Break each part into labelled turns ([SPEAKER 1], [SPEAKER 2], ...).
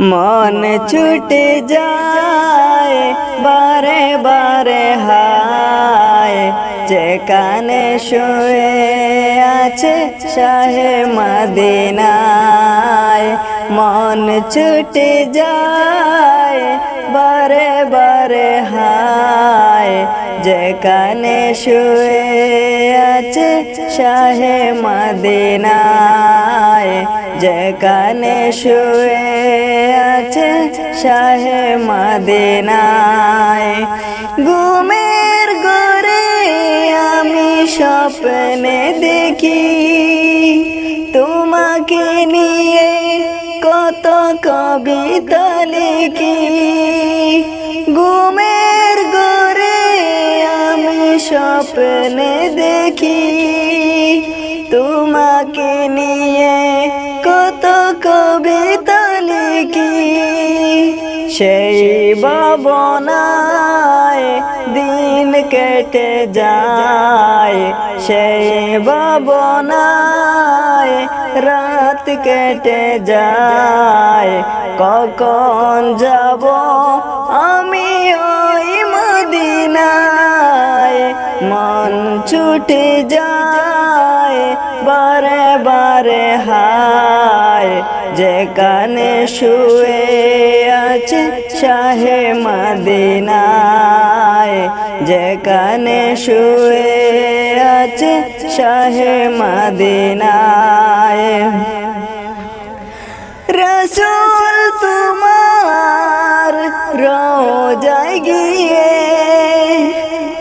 [SPEAKER 1] মন ছুটে যায়, বারে বারে হায়। যেখানে শুয়ে আছে শাহে মদিনায়, মন ছুটে যায়, বারে বারে হায়। যেখানে শুয়ে আছে শাহে মদিনায় যেখানে শুয়ে আছে শাহে মদিনায়। ঘুমের ঘরে আমি স্বপ্নে দেখি, তোমাকে নিয়ে কত কবিতা লিখি। ঘুমের ঘরে আমি স্বপ্নে দেখি, তোমাকে নিয়ে কবিতা কি সেই ভাবনায় দিন কেটে যায়। সেই ভাবনায় রাত কেটে যায়। কখন যাব আমি ওই মদিনায়? মন ছুটে যায়, বারে বারে হায়। যেখানে শুয়ে আছে শাহে মদিনায় যেখানে শুয়ে আছে শাহে মদিনায়। রসুল তোমার রোজায় গিয়ে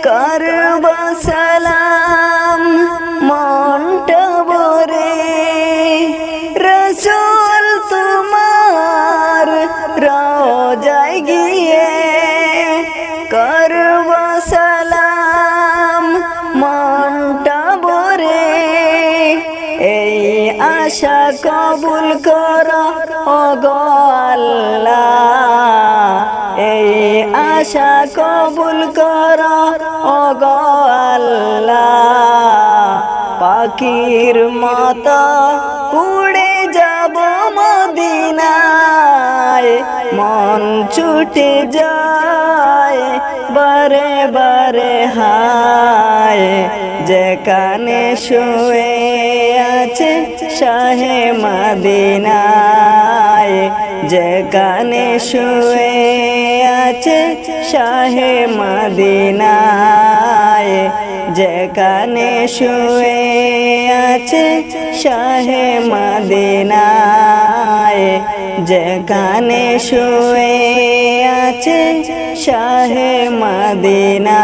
[SPEAKER 1] করব সালাম মনটা রসুল আশা কবুল কর আল্লাহ। এই আশা কবুল কর আল্লাহ। পাখির মতো উড়ে যাব মদিনায়, মন ছুটে যায়, বারে বারে হায়। যেখানে শুয়ে আছে শাহে মদিনায়, যেখানে শুয়ে আছে শাহে মদিনায়, যেখানে শুয়ে আছে শাহে মদিনায়, যেখানে শুয়ে আছে শাহে মদিনা